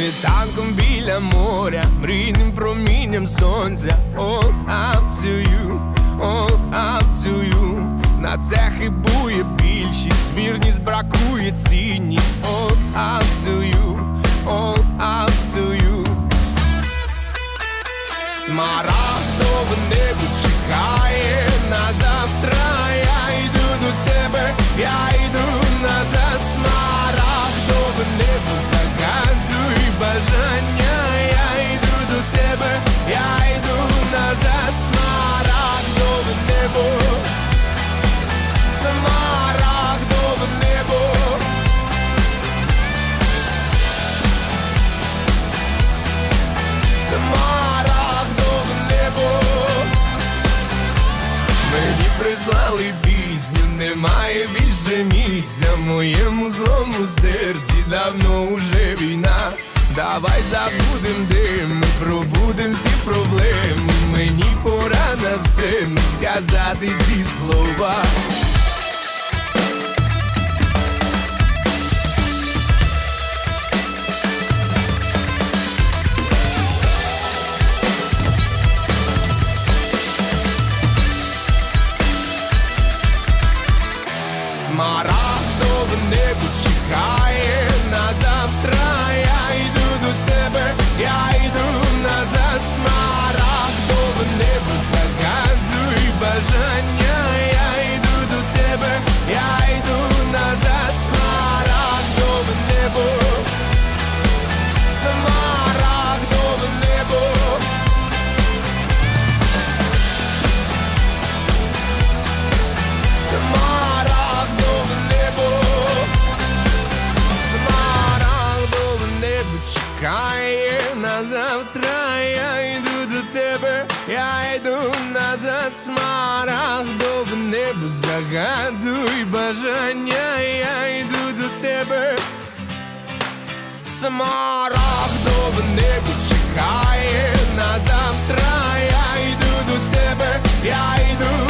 Світанком біля моря, мрійним промінням сонця, all up to На це хибує більшість, вірність бракує цінність, all up Прислали пісню, немає більше місця в моєму злому серці давно уже війна. Давай забудем дим, пробудем всі проблеми. Мені пора на сцену сказати ці слова. Чекає на завтра. Я йду до тебе, я йду назад. Смарагдове небо загадуй бажання. Я йду до тебе. Смарагдове небо чекає на завтра. Я йду до тебе, я йду